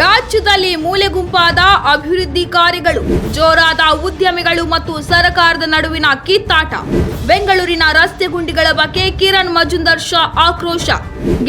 ರಾಜ್ಯದಲ್ಲಿ ಮೂಲೆ ಗುಂಪಾದ ಅಭಿವೃದ್ಧಿ ಕಾರ್ಯಗಳು, ಜೋರಾದ ಉದ್ಯಮಿಗಳು ಮತ್ತು ಸರ್ಕಾರದ ನಡುವಿನ ಕಿತ್ತಾಟ. ಬೆಂಗಳೂರಿನ ರಸ್ತೆ ಗುಂಡಿಗಳ ಬಗ್ಗೆ ಕಿರಣ್ ಮಜುಂದರ್ ಶಾ ಆಕ್ರೋಶ.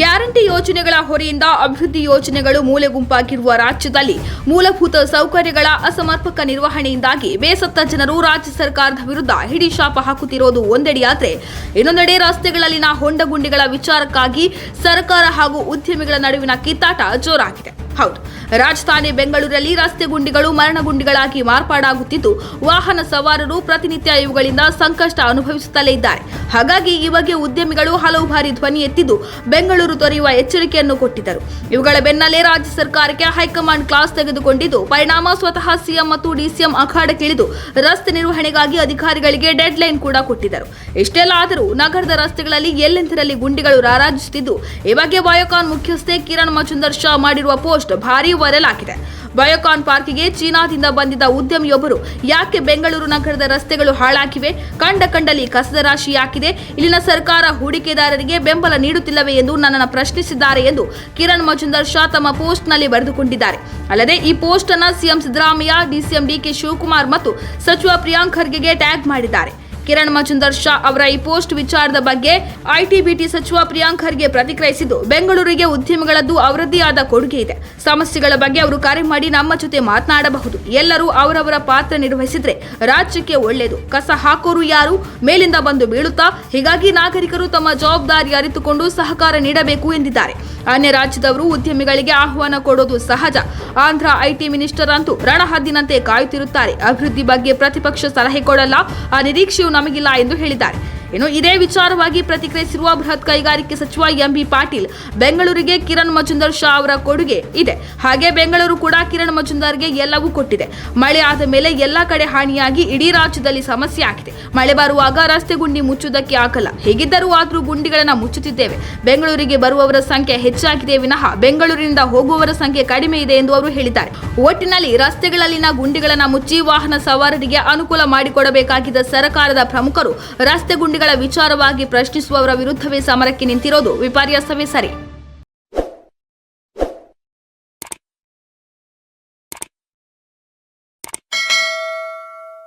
ಗ್ಯಾರಂಟಿ ಯೋಜನೆಗಳ ಹೊರೆಯಿಂದ ಅಭಿವೃದ್ಧಿ ಯೋಜನೆಗಳು ಮೂಲೆ ಗುಂಪಾಗಿರುವ ರಾಜ್ಯದಲ್ಲಿ ಮೂಲಭೂತ ಸೌಕರ್ಯಗಳ ಅಸಮರ್ಪಕ ನಿರ್ವಹಣೆಯಿಂದಾಗಿ ಬೇಸತ್ತ ಜನರು ರಾಜ್ಯ ಸರ್ಕಾರದ ವಿರುದ್ಧ ಹಿಡಿ ಶಾಪ ಹಾಕುತ್ತಿರೋದು ಒಂದೆಡೆಯಾದ್ರೆ ಇನ್ನೊಂದೆಡೆ ರಸ್ತೆಗಳಲ್ಲಿನ ಹೊಂಡಗುಂಡಿಗಳ ವಿಚಾರಕ್ಕಾಗಿ ಸರ್ಕಾರ ಹಾಗೂ ಉದ್ಯಮಿಗಳ ನಡುವಿನ ಕಿತ್ತಾಟ ಜೋರಾಗಿದೆ. ಹೌದು. ರಾಜಧಾನಿ ಬೆಂಗಳೂರಲ್ಲಿ ರಸ್ತೆ ಗುಂಡಿಗಳು, ಮರಣ ಗುಂಡಿಗಳಾಗಿ ಮಾರ್ಪಾಡಾಗುತ್ತಿದ್ದು, ವಾಹನ ಸವಾರರು ಪ್ರತಿನಿತ್ಯ ಇವುಗಳಿಂದ ಸಂಕಷ್ಟ ಅನುಭವಿಸುತ್ತಲೇ ಇದ್ದಾರೆ. ಹಾಗಾಗಿ ಈ ಬಗ್ಗೆ ಉದ್ಯಮಿಗಳು ಹಲವು ಬಾರಿ ಧ್ವನಿ ಎತ್ತಿದ್ದು, ಬೆಂಗಳೂರು ತೊರೆಯುವ ಎಚ್ಚರಿಕೆಯನ್ನು ಕೊಟ್ಟಿದ್ದರು. ಇವುಗಳ ಬೆನ್ನಲ್ಲೇ ರಾಜ್ಯ ಸರ್ಕಾರಕ್ಕೆ ಹೈಕಮಾಂಡ್ ಕ್ಲಾಸ್ ತೆಗೆದುಕೊಂಡಿದ್ದು, ಪರಿಣಾಮ ಸ್ವತಃ ಸಿಎಂ ಮತ್ತು ಡಿಸಿಎಂ ಅಖಾಡಕ್ಕಿಳಿದು ರಸ್ತೆ ನಿರ್ವಹಣೆಗಾಗಿ ಅಧಿಕಾರಿಗಳಿಗೆ ಡೆಡ್ ಲೈನ್ ಕೂಡ ಕೊಟ್ಟಿದ್ದರು. ಇಷ್ಟೆಲ್ಲ ಆದರೂ ನಗರದ ರಸ್ತೆಗಳಲ್ಲಿ ಎಲ್ಲೆಂದರಲ್ಲಿ ಗುಂಡಿಗಳು ರಾರಾಜಿಸುತ್ತಿದ್ದು, ಈ ಬಗ್ಗೆ ವಾಯೋಕಾನ್ ಮುಖ್ಯಸ್ಥೆ ಕಿರಣ್ ಮಚುಂದರ್ ಶಾ ಮಾಡಿರುವ ಪೋಸ್ಟ್ ಭಾರೀ ವೈರಲ್ ಆಗಿದೆ. ಬಯೋಕಾನ್ ಪಾರ್ಕಿಗೆ ಚೀನಾದಿಂದ ಬಂದಿದ್ದ ಉದ್ಯಮಿಯೊಬ್ಬರು ಯಾಕೆ ಬೆಂಗಳೂರು ನಗರದ ರಸ್ತೆಗಳು ಹಾಳಾಗಿವೆ? ಕಂಡ ಕಂಡಲ್ಲಿ ಕಸದ ರಾಶಿ ಹಾಕಿದೆ ಇಲ್ಲಿನ ಸರ್ಕಾರ ಹೂಡಿಕೆದಾರರಿಗೆ ಬೆಂಬಲ ನೀಡುತ್ತಿಲ್ಲವೇ ಎಂದು ನನ್ನನ್ನು ಪ್ರಶ್ನಿಸಿದ್ದಾರೆ ಎಂದು ಕಿರಣ್ ಮಜುಂದರ್ ಶಾ ತಮ್ಮ ಪೋಸ್ಟ್ನಲ್ಲಿ ಬರೆದುಕೊಂಡಿದ್ದಾರೆ. ಅಲ್ಲದೆ ಈ ಪೋಸ್ಟ್ ಅನ್ನು CM Siddaramaiah DCM DK Shivakumar ಮತ್ತು ಸಚಿವ ಪ್ರಿಯಾಂಕ್ ಖರ್ಗೆಗೆ ಟ್ಯಾಗ್ ಮಾಡಿದ್ದಾರೆ. ಕಿರಣ್ ಮಜುಂದರ್ ಶಾ ಅವರ ಈ ಪೋಸ್ಟ್ ವಿಚಾರದ ಬಗ್ಗೆ ಐಟಿಬಿಟಿ ಸಚಿವ ಪ್ರಿಯಾಂಕ್ ಖರ್ಗೆ ಪ್ರತಿಕ್ರಿಯಿಸಿದ್ದು, ಬೆಂಗಳೂರಿಗೆ ಉದ್ಯಮಿಗಳದ್ದು ಅವರದ್ದೇ ಆದ ಕೊಡುಗೆ ಇದೆ. ಸಮಸ್ಯೆಗಳ ಬಗ್ಗೆ ಅವರು ಕರೆ ಮಾಡಿ ನಮ್ಮ ಜೊತೆ ಮಾತನಾಡಬಹುದು. ಎಲ್ಲರೂ ಅವರವರ ಪಾತ್ರ ನಿರ್ವಹಿಸಿದ್ರೆ ರಾಜ್ಯಕ್ಕೆ ಒಳ್ಳೆಯದು ಕಸ ಹಾಕೋರು ಯಾರು? ಮೇಲಿಂದ ಬಂದು ಬೀಳುತ್ತಾ? ಹೀಗಾಗಿ ನಾಗರಿಕರು ತಮ್ಮ ಜವಾಬ್ದಾರಿ ಅರಿತುಕೊಂಡು ಸಹಕಾರ ನೀಡಬೇಕು ಎಂದಿದ್ದಾರೆ. ಅನ್ಯ ರಾಜ್ಯದವರು ಉದ್ಯಮಿಗಳಿಗೆ ಆಹ್ವಾನ ಕೊಡೋದು ಸಹಜ. ಆಂಧ್ರ ಐಟಿ ಮಿನಿಸ್ಟರ್ ಅಂತೂ ರಣಹದ್ದಿನಂತೆ ಕಾಯುತ್ತಿರುತ್ತಾರೆ. ಅಭಿವೃದ್ಧಿ ಬಗ್ಗೆ ಪ್ರತಿಪಕ್ಷ ಸಲಹೆ ಕೊಡಲ್ಲ. ಆ ನಿರೀಕ್ಷೆಯೂ ನಮಗಿಲ್ಲ ಎಂದು ಹೇಳಿದ್ದಾರೆ. ಇನ್ನು ಇದೇ ವಿಚಾರವಾಗಿ ಪ್ರತಿಕ್ರಿಯಿಸಿರುವ ಬೃಹತ್ ಕೈಗಾರಿಕೆ ಸಚಿವ ಎಂಬಿ ಪಾಟೀಲ್, ಬೆಂಗಳೂರಿಗೆ ಕಿರಣ್ ಮಜುಂದರ್ ಶಾ ಅವರ ಕೊಡುಗೆ ಇದೆ. ಹಾಗೆ ಬೆಂಗಳೂರು ಕೂಡ ಕಿರಣ್ ಮಜುಂದಾರ್ಗೆ ಎಲ್ಲವೂ ಕೊಟ್ಟಿದೆ. ಮಳೆ ಆದ ಮೇಲೆ ಎಲ್ಲ ಕಡೆ ಹಾನಿಯಾಗಿ ಇಡೀ ರಾಜ್ಯದಲ್ಲಿ ಸಮಸ್ಯೆ ಆಗಿದೆ. ಮಳೆ ಬರುವಾಗ ರಸ್ತೆ ಗುಂಡಿ ಮುಚ್ಚುವುದಕ್ಕೆ ಆಗಲ್ಲ. ಹೇಗಿದ್ದರೂ ಆದರೂ ಗುಂಡಿಗಳನ್ನು ಮುಚ್ಚುತ್ತಿದ್ದೇವೆ. ಬೆಂಗಳೂರಿಗೆ ಬರುವವರ ಸಂಖ್ಯೆ ಹೆಚ್ಚಾಗಿದೆ ವಿನಃ ಬೆಂಗಳೂರಿನಿಂದ ಹೋಗುವವರ ಸಂಖ್ಯೆ ಕಡಿಮೆ ಇದೆ ಎಂದು ಅವರು ಹೇಳಿದ್ದಾರೆ. ಒಟ್ಟಿನಲ್ಲಿ ರಸ್ತೆಗಳಲ್ಲಿನ ಗುಂಡಿಗಳನ್ನು ಮುಚ್ಚಿ ವಾಹನ ಸವಾರರಿಗೆ ಅನುಕೂಲ ಮಾಡಿಕೊಡಬೇಕಾಗಿದ್ದ ಸರ್ಕಾರದ ಪ್ರಮುಖರು ರಸ್ತೆ ಗುಂಡಿಗಳ ವಿಚಾರವಾಗಿ ಪ್ರಶ್ನಿಸುವವರ ವಿರುದ್ಧವೇ ಸಮರಕ್ಕೆ ನಿಂತಿರೋದು ವಿಪರ್ಯಾಸವೇ ಸರಿ.